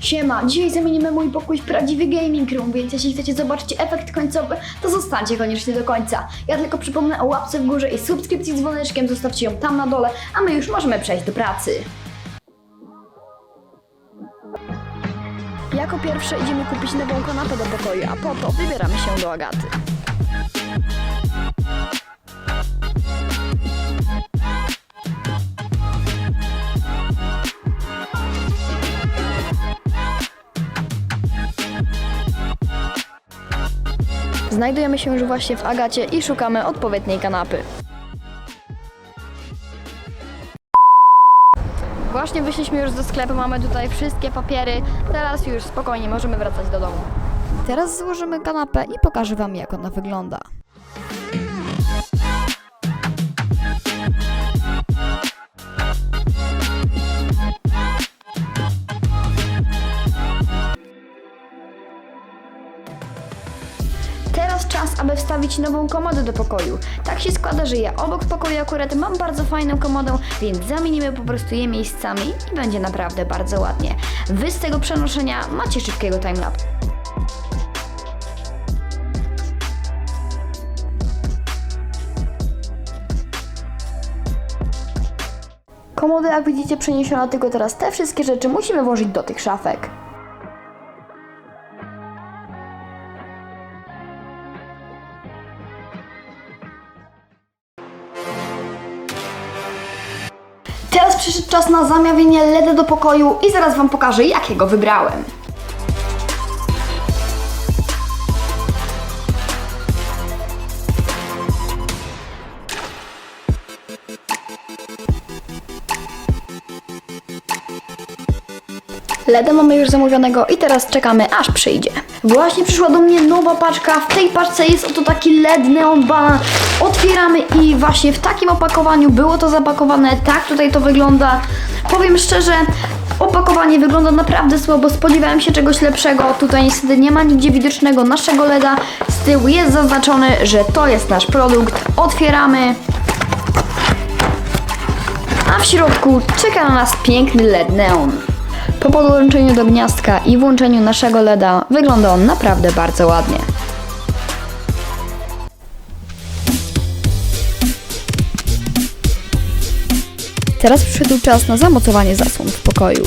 Siema, dzisiaj zamienimy mój pokój w prawdziwy gaming room, więc jeśli chcecie zobaczyć efekt końcowy, to zostańcie koniecznie do końca. Ja tylko przypomnę o łapce w górze i subskrypcji z dzwoneczkiem, zostawcie ją tam na dole, a my już możemy przejść do pracy. Jako pierwsze idziemy kupić nową kanapę do pokoju, a po to wybieramy się do Agaty. Znajdujemy się już właśnie w Agacie i szukamy odpowiedniej kanapy. Właśnie wyszliśmy już do sklepu, mamy tutaj wszystkie papiery. Teraz już spokojnie możemy wracać do domu. Teraz złożymy kanapę i pokażę Wam, jak ona wygląda. Aby wstawić nową komodę do pokoju. Tak się składa, że ja obok pokoju akurat mam bardzo fajną komodę, więc zamienimy po prostu je miejscami i będzie naprawdę bardzo ładnie. Wy z tego przenoszenia macie szybkiego timelapse. Komody, jak widzicie, przeniesiono tylko teraz te wszystkie rzeczy musimy włożyć do tych szafek. Teraz przyszedł czas na zamawianie LED do pokoju i zaraz Wam pokażę, jakiego wybrałem. LEDa mamy już zamówionego i teraz czekamy aż przyjdzie. Właśnie przyszła do mnie nowa paczka. W tej paczce jest oto taki LED Neon Banan. Otwieramy i właśnie w takim opakowaniu było to zapakowane. Tak tutaj to wygląda. Powiem szczerze, opakowanie wygląda naprawdę słabo. Spodziewałem się czegoś lepszego. Tutaj niestety nie ma nigdzie widocznego naszego LEDa. Z tyłu jest zaznaczony, że to jest nasz produkt. Otwieramy. A w środku czeka na nas piękny LED neon. Po podłączeniu do gniazdka i włączeniu naszego LEDa wygląda on naprawdę bardzo ładnie. Teraz przyszedł czas na zamocowanie zasłon w pokoju.